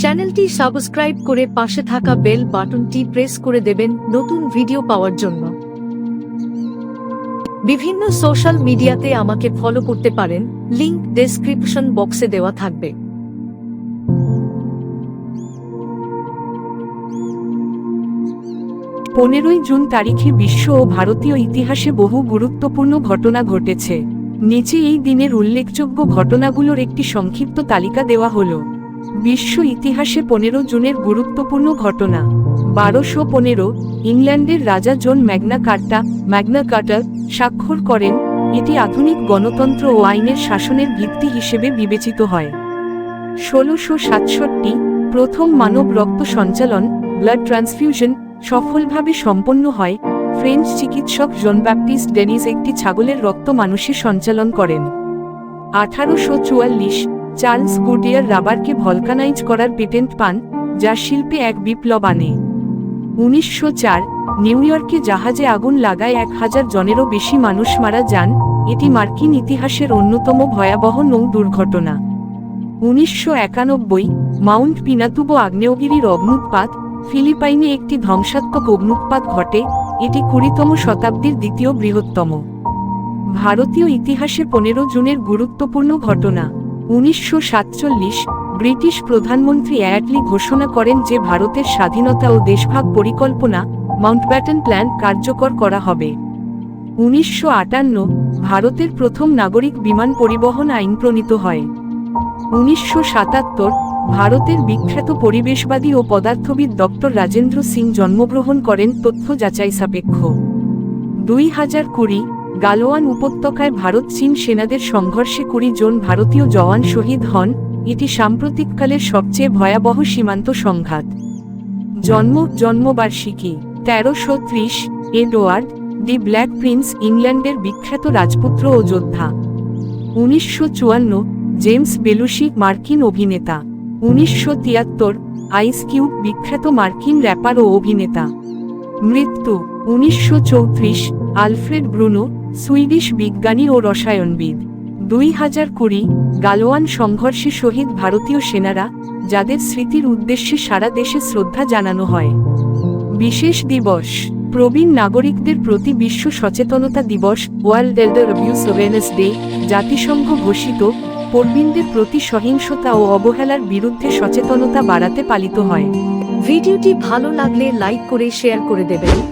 চ্যানেলটি সাবস্ক্রাইব করে পাশে থাকা বেল বাটনটি প্রেস করে দেবেন নতুন ভিডিও পাওয়ার জন্য। বিভিন্ন সোশ্যাল মিডিয়াতে আমাকে ফলো করতে পারেন, লিংক ডেসক্রিপশন বক্সে দেওয়া থাকবে। পনেরোই জুন তারিখে বিশ্ব ও ভারতীয় ইতিহাসে বহু গুরুত্বপূর্ণ ঘটনা ঘটেছে। নিচে এই দিনের উল্লেখযোগ্য ঘটনাগুলোর একটি সংক্ষিপ্ত তালিকা দেওয়া হল। বিশ্ব ইতিহাসে পনেরো জুনের গুরুত্বপূর্ণ ঘটনা। বারোশো পনেরো, ইংল্যান্ডের রাজা জন ম্যাগনা কার্টা, ম্যাগনা কার্টার স্বাক্ষর করেন, এটি আধুনিক গণতন্ত্র ও আইনের শাসনের ভিত্তি হিসেবে বিবেচিত হয়। ষোলোশো সাতষট্টি, প্রথম মানব রক্ত সঞ্চালন, ব্লাড ট্রান্সফিউশন সফলভাবে সম্পন্ন হয়, ফ্রেঞ্চ চিকিৎসক জন ব্যাপটিস্ট ডেনিস একটি ছাগলের রক্ত মানুষে সঞ্চালন করেন। আঠারোশো চুয়াল্লিশ চার্লস গুডিয়ার রাবারকে ভলকানাইজ করার পেটেন্ট পান, যা শিল্পে এক বিপ্লব আনে। উনিশশো চার, নিউ ইয়র্কে জাহাজে আগুন লাগায় এক হাজার জনেরও বেশি মানুষ মারা যান, এটি মার্কিন ইতিহাসের অন্যতম ভয়াবহ নৌ দুর্ঘটনা। উনিশশো একানব্বই, মাউন্ট পিনাতুবো আগ্নেয়গিরির অগ্নুৎপাত, ফিলিপাইনে একটি ধ্বংসাত্মক অগ্নুৎপাত ঘটে, এটি কুড়িতম শতাব্দীর দ্বিতীয় বৃহত্তম। ভারতীয় ইতিহাসে পনেরো জুনের গুরুত্বপূর্ণ ঘটনা। উনিশশো সাতচল্লিশ ব্রিটিশ প্রধানমন্ত্রী অ্যাটলি ঘোষণা করেন যে ভারতের স্বাধীনতা ও দেশভাগ পরিকল্পনা মাউন্টব্যাটন প্ল্যান কার্যকর করা হবে। উনিশশো আটান্ন ভারতের প্রথম নাগরিক বিমান পরিবহন আইন প্রণীত হয়। উনিশশো সাতাত্তর ভারতের বিখ্যাত পরিবেশবাদী ও পদার্থবিদ ডক্টর রাজেন্দ্র সিং জন্মগ্রহণ করেন তথ্য যাচাই সাপেক্ষ। দুই হাজার কুড়ি গালোয়ান উপত্যকায় ভারত, চীন সেনাদের সংঘর্ষে কুড়ি জন ভারতীয় জওয়ান শহীদ হন, এটি সাম্প্রতিককালের সবচেয়ে ভয়াবহ সীমান্ত সংঘাত। জন্ম, জন্মবার্ষিকী, তেরোশো ত্রিশ, এডওয়ার্ড, দি ব্ল্যাক প্রিন্স, ইংল্যান্ডের বিখ্যাত রাজপুত্র ও যোদ্ধা। উনিশশো চুয়ান্ন, জেমস বেলুসি মার্কিন অভিনেতা। উনিশশো তিয়াত্তর, আইস কিউব, বিখ্যাত মার্কিন র্যাপার ও অভিনেতা। মৃত্যু উনিশশো চৌত্রিশ আলফ্রেড ব্রুনো, সুইডিশ বিজ্ঞানী ও রসায়নবিদ। দুই হাজার কুড়ি, গালোয়ান সংঘর্ষে শহীদ ভারতীয় সেনারা, যাদের স্মৃতির উদ্দেশ্যে সারা দেশে শ্রদ্ধা জানানো হয়। বিশেষ দিবস, প্রবীণ নাগরিকদের প্রতি বিশ্ব সচেতনতা দিবস, world elder abuse awareness day, জাতিসংঘ ঘোষিত প্রবীণদের প্রতি সহিংসতা ও অবহেলার বিরুদ্ধে সচেতনতা বাড়াতে পালিত হয়। ভিডিওটি ভালো লাগলে লাইক করে শেয়ার করে দেবেন।